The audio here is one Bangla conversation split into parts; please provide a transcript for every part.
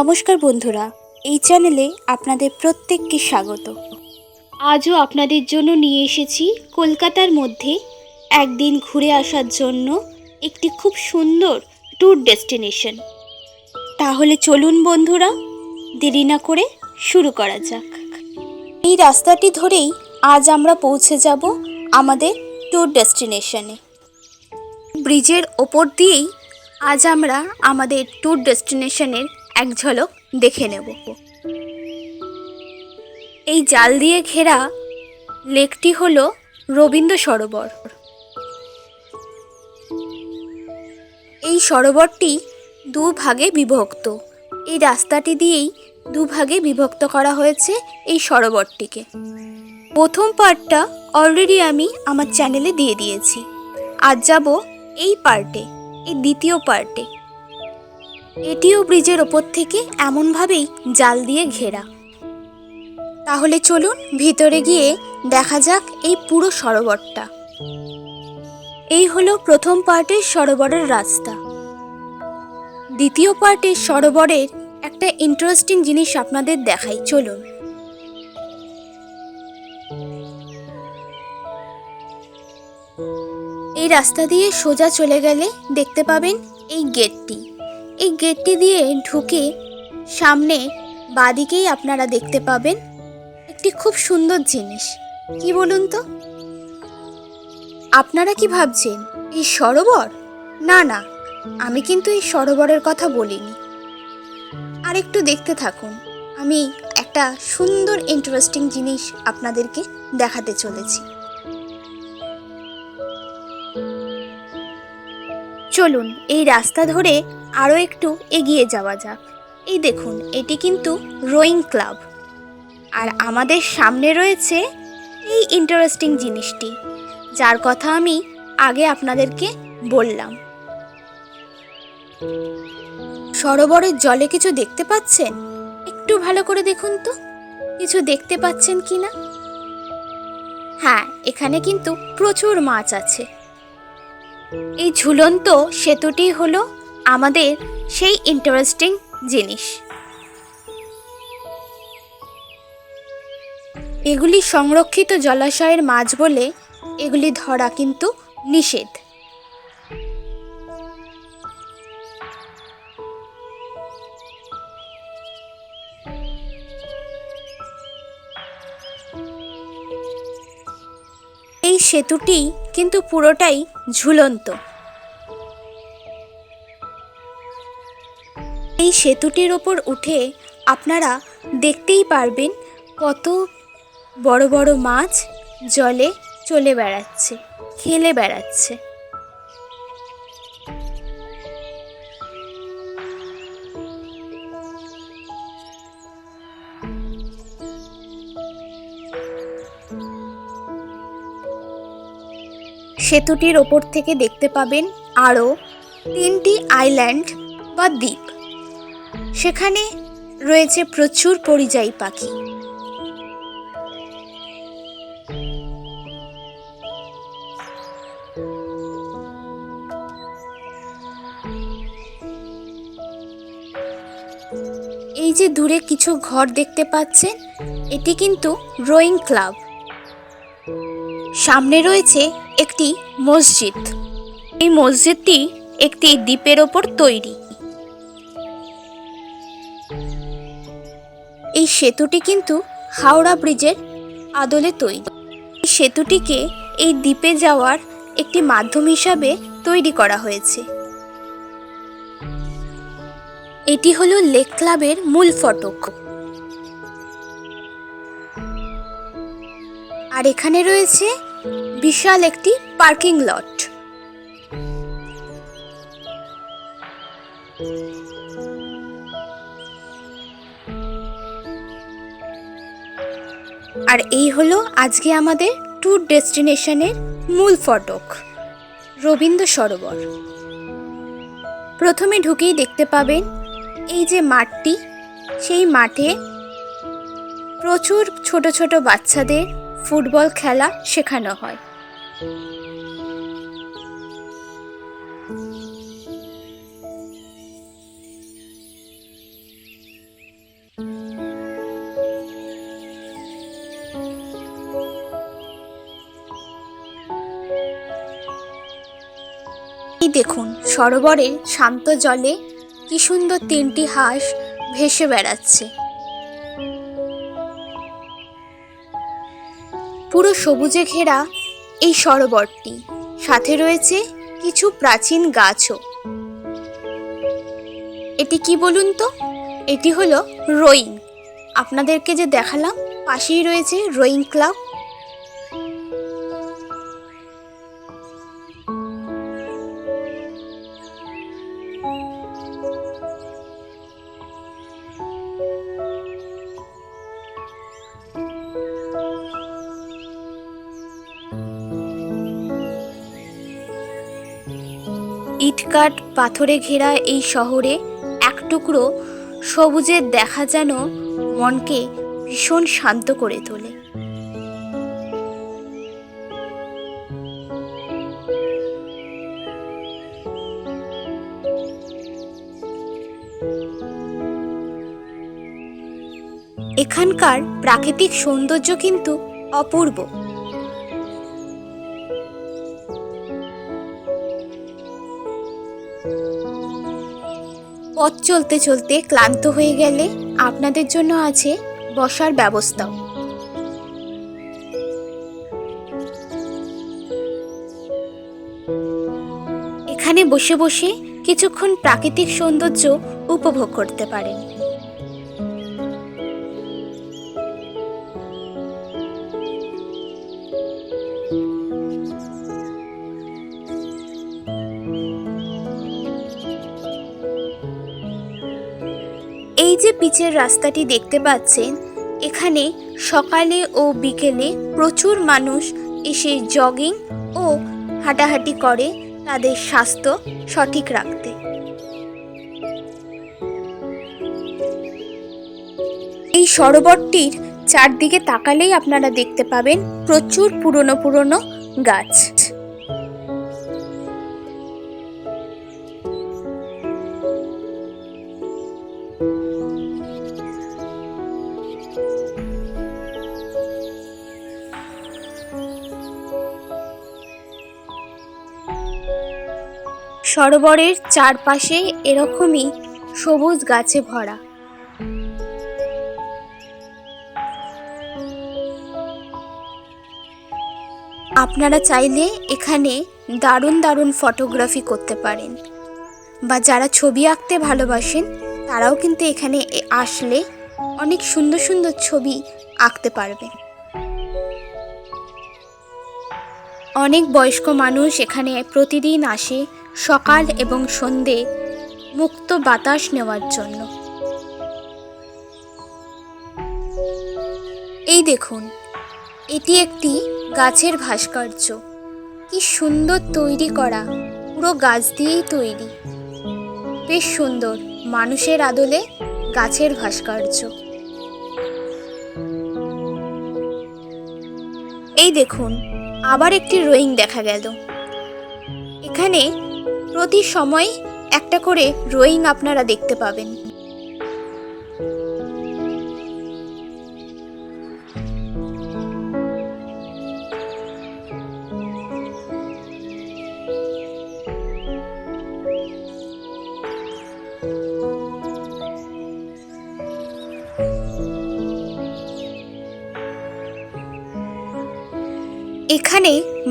নমস্কার বন্ধুরা, এই চ্যানেলে আপনাদের প্রত্যেককে স্বাগত। আজও আপনাদের জন্য নিয়ে এসেছি কলকাতার মধ্যে একদিন ঘুরে আসার জন্য একটি খুব সুন্দর ট্যুর ডেস্টিনেশন তাহলে চলুন বন্ধুরা, দেরি না করে শুরু করা যাক। এই রাস্তাটি ধরেই আজ আমরা পৌঁছে যাব আমাদের ট্যুর ডেস্টিনেশনে ব্রিজের ওপর দিয়েই আজ আমরা আমাদের ট্যুর ডেস্টিনেশনের এক ঝলক দেখে নেব। এই জাল দিয়ে ঘেরা লেকটি হল রবীন্দ্র সরোবর। এই সরোবরটি দু ভাগে বিভক্ত। এই রাস্তাটি দিয়েই দুভাগে বিভক্ত করা হয়েছে এই সরোবরটিকে। প্রথম পার্টটা অলরেডি আমি আমার চ্যানেলে দিয়ে দিয়েছি। আজ যাব এই পার্টে, এই দ্বিতীয় পার্টে। এটিও ব্রিজের ওপর থেকে এমনভাবেই জাল দিয়ে ঘেরা। তাহলে চলুন ভিতরে গিয়ে দেখা যাক এই পুরো সরোবরটা। এই হলো প্রথম পার্টের সরোবরের রাস্তা। দ্বিতীয় পার্টের সরোবরের একটা ইন্টারেস্টিং জিনিস আপনাদের দেখাই, চলুন। এই রাস্তা দিয়ে সোজা চলে গেলে দেখতে পাবেন এই গেটটি। এই গেটটি দিয়ে ঢুকে সামনে বাদিকেই আপনারা দেখতে পাবেন একটি খুব সুন্দর জিনিস। কি বলুন তো? আপনারা কি ভাবছেন, এই সরোবর? না না, আমি কিন্তু এই সরোবরের কথা বলিনি। আর একটু দেখতে থাকুন, আমি একটা সুন্দর ইন্টারেস্টিং জিনিস আপনাদেরকে দেখাতে চলেছি। চলুন, এই রাস্তা ধরে আরও একটু এগিয়ে যাওয়া যাক। এই দেখুন, এটি কিন্তু রোয়িং ক্লাব। আর আমাদের সামনে রয়েছে এই ইন্টারেস্টিং জিনিসটি, যার কথা আমি আগে আপনাদেরকে বললাম। সরোবরের জলে কিছু দেখতে পাচ্ছেন? একটু ভালো করে দেখুন তো, কিছু দেখতে পাচ্ছেন কি না হ্যাঁ এখানে কিন্তু প্রচুর মাছ আছে। এই ঝুলন্ত সেতুটি হলো আমাদের সেই ইন্টারেস্টিং জিনিস। এগুলি সংরক্ষিত জলাশয়ের মাছ বলে এগুলি ধরা কিন্তু নিষেধ। সেতুটি কিন্তু পুরোটাই ঝুলন্ত। এই সেতুটির ওপর উঠে আপনারা দেখতেই পারবেন কত বড় বড় মাছ জলে চলে বেড়াচ্ছে, খেলে বেড়াচ্ছে। সেতুটির ওপর থেকে দেখতে পাবেন আরও তিনটি আইল্যান্ড বা দ্বীপ। সেখানে রয়েছে প্রচুর পরিযায়ী পাখি। এই যে দূরে কিছু ঘর দেখতে পাচ্ছেন, এটি কিন্তু রোয়িং ক্লাব। সামনে রয়েছে একটি মসজিদ। এই মসজিদটি একটি দ্বীপের ওপর তৈরি। এই সেতুটি কিন্তু হাওড়া ব্রিজের আদলে তৈরি। এই সেতুটিকে এই দ্বীপে যাওয়ার একটি মাধ্যম হিসাবে তৈরি করা হয়েছে। এটি হলো লেক ক্লাবের মূল ফটক। আর এখানে রয়েছে বিশাল একটি পার্কিং লট। আর এই হলো আজকে আমাদের ট্যুর ডেস্টিনেশনের মূল ফটক, রবীন্দ্র সরোবর। প্রথমে ঢুকেই দেখতে পাবেন এই যে মাঠটি, সেই মাঠে প্রচুর ছোট ছোট বাচ্চাদের ফুটবল খেলা শেখানো হয়। দেখুন সরোবরের শান্ত জলে কি সুন্দর তিনটি হাঁস ভেসে বেড়াচ্ছে। পুরো সবুজে ঘেরা এই সরোবরটি। সাথে রয়েছে কিছু প্রাচীন গাছও। এটি কি বলুন তো? এটি হলো রোয়িং। আপনাদেরকে যে দেখালাম, পাশেই রয়েছে রোয়িং ক্লাব। ইটকাট পাথরে ঘেরা এই শহরে এক টুকরো সবুজের দেখা যেন মনকে ভীষণ শান্ত করে তোলে। এখানকার প্রাকৃতিক সৌন্দর্য কিন্তু অপূর্ব। পথ চলতে চলতে ক্লান্ত হয়ে গেলে আপনাদের জন্য আছে বসার ব্যবস্থাও এখানে বসে বসে কিছুক্ষণ প্রাকৃতিক সৌন্দর্য উপভোগ করতে পারেন। এই যে পিচের রাস্তাটি দেখতে পাচ্ছেন, এখানে সকালে ও বিকেলে প্রচুর মানুষ এসে জগিং ও হাঁটাহাঁটি করে তাদের স্বাস্থ্য সঠিক রাখতে। এই সরোবরটির চারদিকে তাকালেই আপনারা দেখতে পাবেন প্রচুর পুরনো পুরনো গাছ। সরোবরের চারপাশে এরকমই সবুজ গাছে ভরা। আপনারা চাইলে এখানে দারুণ দারুণ ফটোগ্রাফি করতে পারেন বা যারা ছবি আঁকতে ভালোবাসেন তারাও কিন্তু এখানে আসলে অনেক সুন্দর সুন্দর ছবি আঁকতে পারবে। অনেক বয়স্ক মানুষ এখানে প্রতিদিন আসে সকাল এবং সন্ধে মুক্ত বাতাস নেওয়ার জন্য। এই দেখুন, এটি একটি গাছের ভাস্কর্য। কি সুন্দর তৈরি করা, পুরো গাছ দিয়েই তৈরি। বেশ সুন্দর। মানুষের আদলে গাছের ভাস্কর্য। এই দেখুন, আবার একটি রোয়িং দেখা গেল। এখানে প্রতি সময় একটা করে রোয়িং আপনারা দেখতে পাবেন।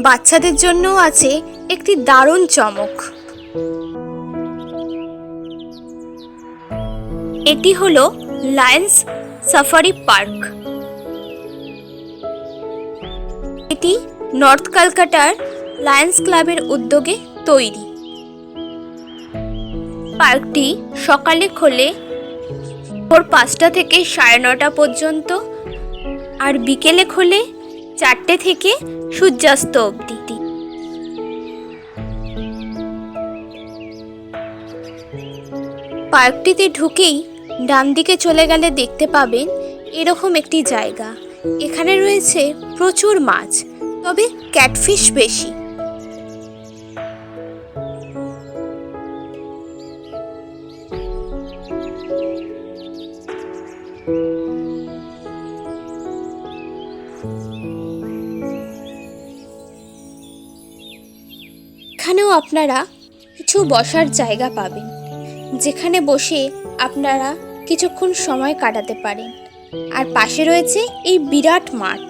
বাচ্চাদের জন্যও আছে একটি দারুণ চমক। এটি হলো লায়ন্স সাফারি পার্ক। এটি নর্থ কলকাতার লায়ন্স ক্লাবের উদ্যোগে তৈরি। পার্কটি সকালে খোলে ভোর পাঁচটা থেকে সাড়ে নটা পর্যন্ত আর বিকেলে খোলে চারটে থেকে সূর্যাস্ত অবধি। পার্কটিতে ঢুকেই ডান দিকে চলে গেলে দেখতে পাবেন এরকম একটি জায়গা। এখানে রয়েছে প্রচুর মাছ, তবে ক্যাটফিশ বেশি। কিছু বসার জায়গা পাবেন, যেখানে বসে আপনারা কিছুক্ষণ সময় কাটাতে পারেন। আর পাশে রয়েছে এই বিরাট মাঠ।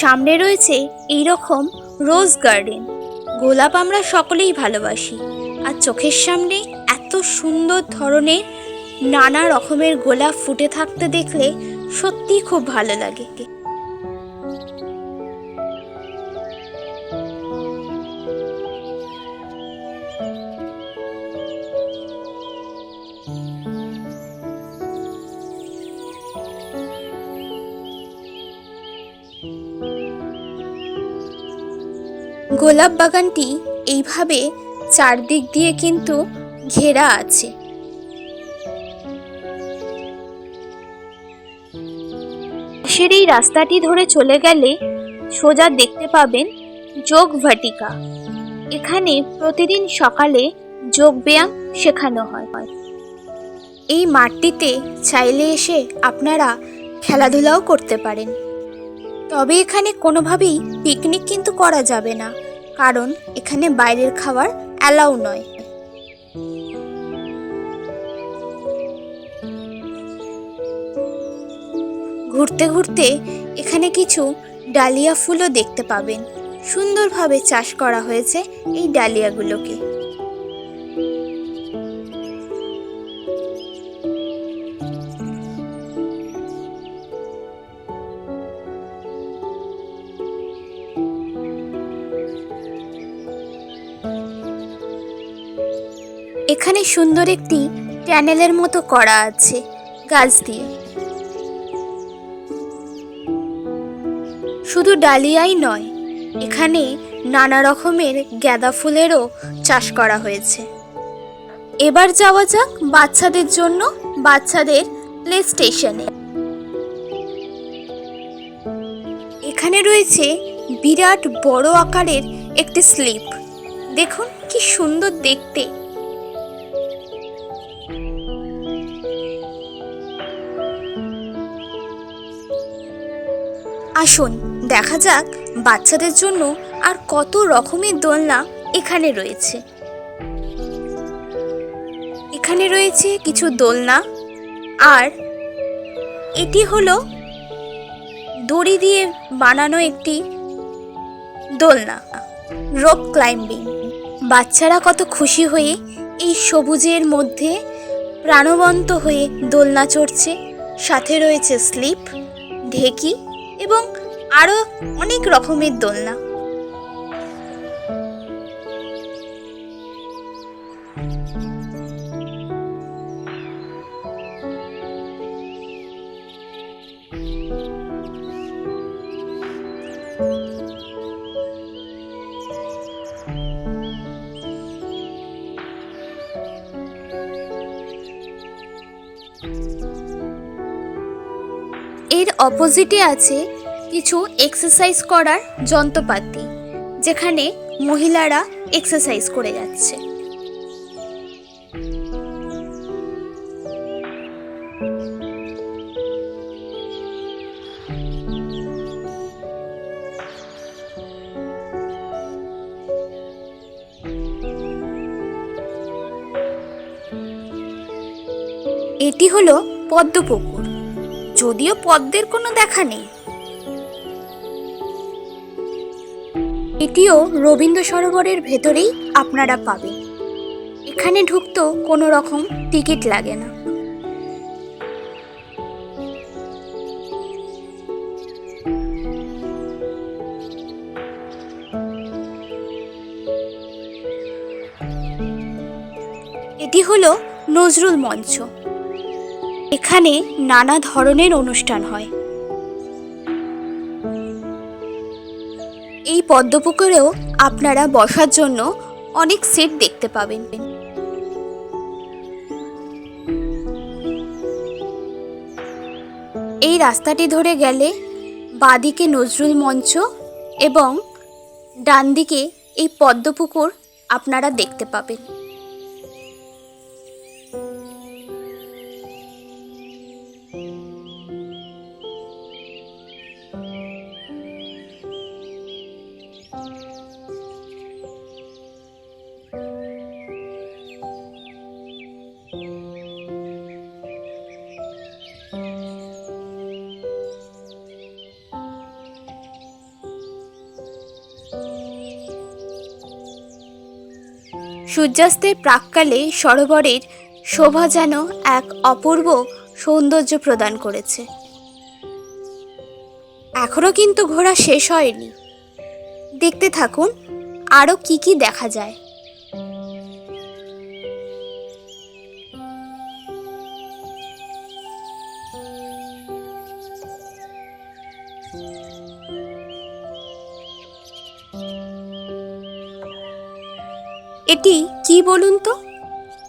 সামনে রয়েছে এই রকম রোজ গার্ডেন। গোলাপ আমরা সকলেই ভালোবাসি। আর চোখের সামনে এত সুন্দর ধরনের নানা রকমের গোলাপ ফুটে থাকতে দেখলে সত্যিই খুব ভালো লাগে গোলাপ বাগানটি এইভাবে চারদিক দিয়ে কিন্তু ঘেরা আছে। পাশের এই রাস্তাটি ধরে চলে গেলে সোজা দেখতে পাবেন যোগ ভাটিকা। এখানে প্রতিদিন সকালে যোগ ব্যায়াম শেখানো হয়। এই মাঠটিতে চাইলে এসে আপনারা খেলাধুলাও করতে পারেন। তবে এখানে কোনোভাবেই পিকনিক কিন্তু করা যাবে না। কারণ এখানে বাইরের খাবার অ্যালাউ নয়। ঘুরতে ঘুরতে এখানে কিছু ডালিয়া ফুলও দেখতে পাবেন। সুন্দরভাবে চাষ করা হয়েছে এই ডালিয়াগুলোকে। এখানে সুন্দর একটি ট্যানেলের মতো করা আছে গাছ দিয়ে। শুধু ডালিয়াই নয়, এখানে নানা রকমের গাঁদা ফুলেরও চাষ করা হয়েছে। এবার যাওয়া যাক বাচ্চাদের জন্য বাচ্চাদের প্লে স্টেশনে এখানে রয়েছে বিরাট বড় আকারের একটি স্লিপ। দেখুন কি সুন্দর দেখতে। আসুন, দেখা যাক বাচ্চাদের জন্য আর কত রকমের দোলনা এখানে রয়েছে। এখানে রয়েছে কিছু দোলনা আর এটি হলো দড়ি দিয়ে বানানো একটি দোলনা, রোপ ক্লাইম্বিং। বাচ্চারা কত খুশি হয়ে এই সবুজের মধ্যে প্রাণবন্ত হয়ে দোলনা চড়ছে। সাথে রয়েছে স্লিপ, ঢেকি এবং আরও অনেক রকমের দোলনা। অপোজিটে আছে কিছু এক্সারসাইজ করার যন্ত্রপাতি যেখানে মহিলারা এক্সারসাইজ করে যাচ্ছে। এটি হলো পদ্মপুকুর। যদিও পদ্মের কোনো দেখা নেই। এটিও রবীন্দ্র সরোবরের ভেতরেই আপনারা পাবেন। এখানে ঢুকতেও কোনো রকম টিকিট লাগে না। এটি হলো নজরুল মঞ্চ। এখানে নানা ধরনের অনুষ্ঠান হয়। এই পদ্মপুকুরেও আপনারা বসার জন্য অনেক সিট দেখতে পাবেন। এই রাস্তাটি ধরে গেলে বাঁদিকে নজরুল মঞ্চ এবং ডান দিকে এই পদ্মপুকুর আপনারা দেখতে পাবেন। সূর্যাস্তের প্রাককালে সরোবরের শোভা যেন এক অপূর্ব সৌন্দর্য প্রদান করেছে। এখনও কিন্তু ঘোরা শেষ হয়নি। দেখতে থাকুন আরও কি কি দেখা যায়। এটি কি বলুন তো?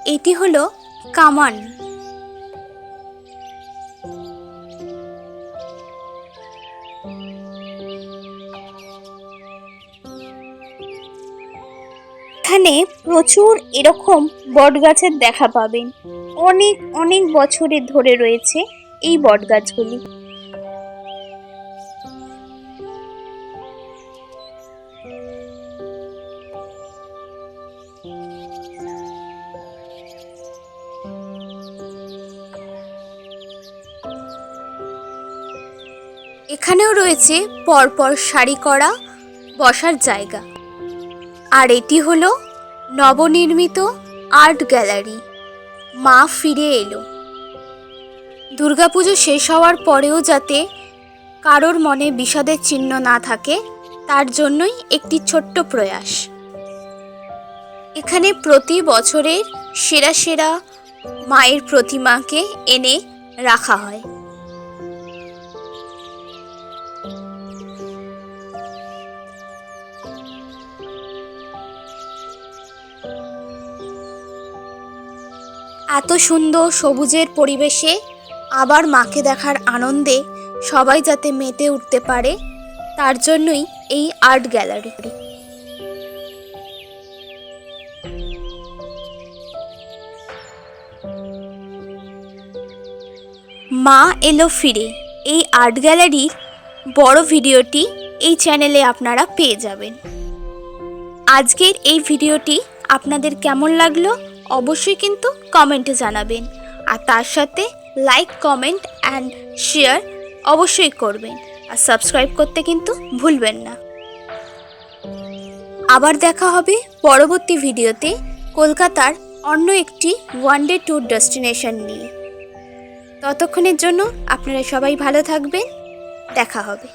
এটি হলো কামান। এখানে প্রচুর এরকম বটগাছের দেখা পাবেন। অনেক অনেক বছরের ধরে রয়েছে এই বটগাছগুলি। এখানেও রয়েছে পরপর সারি করা, বসার জায়গা। আর এটি হলো নবনির্মিত আর্ট গ্যালারি। মা ফিরে এলো। দুর্গাপুজো শেষ হওয়ার পরেও যাতে কারোর মনে বিষাদের চিহ্ন না থাকে, তার জন্যই একটি ছোট্ট প্রয়াস। এখানে প্রতি বছরের সেরা সেরা মায়ের প্রতিমাকে এনে রাখা হয়। এত সুন্দর সবুজের পরিবেশে আবার মাকে দেখার আনন্দে সবাই যাতে মেতে উঠতে পারে, তার জন্যই এই আর্ট গ্যালারি। মা এলো ফিরে। এই আর্ট গ্যালারির বড় ভিডিওটি এই চ্যানেলে আপনারা পেয়ে যাবেন। আজকের এই ভিডিওটি আপনাদের কেমন লাগল? অবশ্যই কিন্তু কমেন্টে জানাবেন। আর তার সাথে লাইক কমেন্ট অ্যান্ড শেয়ার অবশ্যই করবেন। আর সাবস্ক্রাইব করতে কিন্তু ভুলবেন না। আবার দেখা হবে পরবর্তী ভিডিওতে কলকাতার অন্য একটি ওয়ান ডে ট্যুর ডেস্টিনেশন নিয়ে। ততক্ষণের জন্য আপনারা সবাই ভালো থাকবেন। দেখা হবে।